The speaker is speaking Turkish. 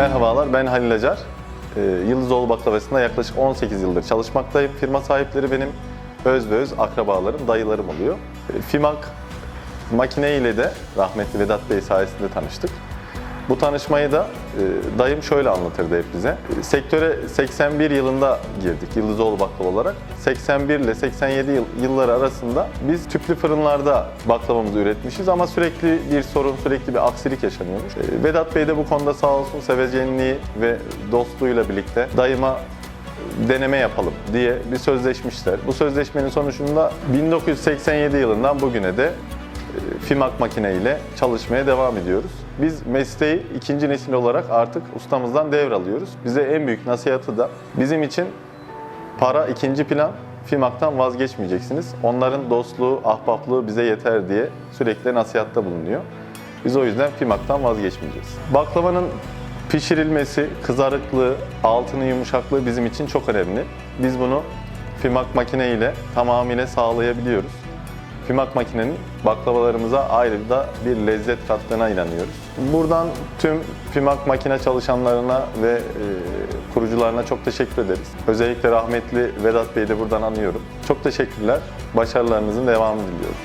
Merhabalar, ben Halil Acar. Ee, Yıldızoğlu Baklavası'nda yaklaşık 18 yıldır çalışmaktayım. Firma sahipleri benim öz ve öz akrabalarım, dayılarım oluyor. Ee, FİMAK makine ile de rahmetli Vedat Bey sayesinde tanıştık. Bu tanışmayı da e, dayım şöyle anlatırdı hep bize. E, Sektöre 81 yılında girdik Yıldızoğlu Baklava olarak. 81 ile 87 yıl, yılları arasında biz tüplü fırınlarda baklavamızı üretmişiz ama sürekli bir sorun, sürekli bir aksilik yaşanıyormuş. E, Vedat Bey de bu konuda sağ olsun sevecenliği ve dostluğuyla birlikte dayıma deneme yapalım diye bir sözleşmişler. Bu sözleşmenin sonucunda 1987 yılından bugüne de e, FİMAK makine ile çalışmaya devam ediyoruz. Biz mesleği ikinci nesil olarak artık ustamızdan devralıyoruz. Bize en büyük nasihatı da bizim için para ikinci plan, FİMAK'tan vazgeçmeyeceksiniz. Onların dostluğu, ahbaplığı bize yeter diye sürekli nasihatta bulunuyor. Biz o yüzden FİMAK'tan vazgeçmeyeceğiz. Baklavanın pişirilmesi, kızarıklığı, altının yumuşaklığı bizim için çok önemli. Biz bunu FİMAK makine ile tamamıyla sağlayabiliyoruz. Fimak makinenin baklavalarımıza ayrı da bir lezzet kattığına inanıyoruz. Buradan tüm Fimak makine çalışanlarına ve e, kurucularına çok teşekkür ederiz. Özellikle rahmetli Vedat Bey'i de buradan anıyorum. Çok teşekkürler. Başarılarınızın devamını diliyorum.